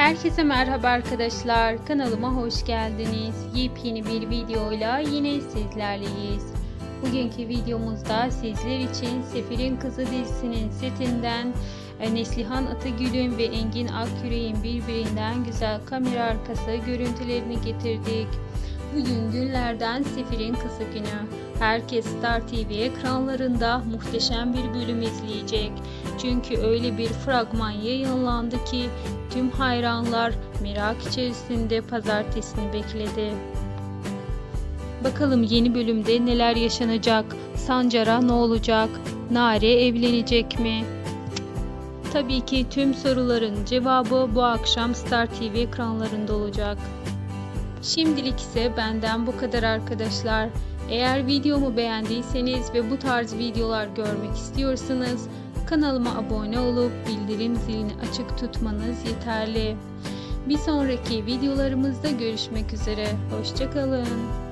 Herkese merhaba arkadaşlar. Kanalıma hoş geldiniz. Yepyeni bir videoyla yine sizlerleyiz. Bugünkü videomuzda sizler için Sefir'in Kızı dizisinin setinden e, Neslihan Atagül'ün ve Engin Akyürek'in birbirinden güzel kamera arkası görüntülerini getirdik. Bugün günlerden Sefir'in Kızı günü. Herkes Star TV ekranlarında muhteşem bir bölüm izleyecek. Çünkü öyle bir fragman yayınlandı ki tüm hayranlar merak içerisinde pazartesini bekledi. Bakalım yeni bölümde neler yaşanacak? Sancar'a ne olacak? Nare evlenecek mi? Tabii ki tüm soruların cevabı bu akşam Star TV ekranlarında olacak. Şimdilik ise benden bu kadar arkadaşlar. Eğer videomu beğendiyseniz ve bu tarz videolar görmek istiyorsanız kanalıma abone olup bildirim zilini açık tutmanız yeterli. Bir sonraki videolarımızda görüşmek üzere. Hoşçakalın.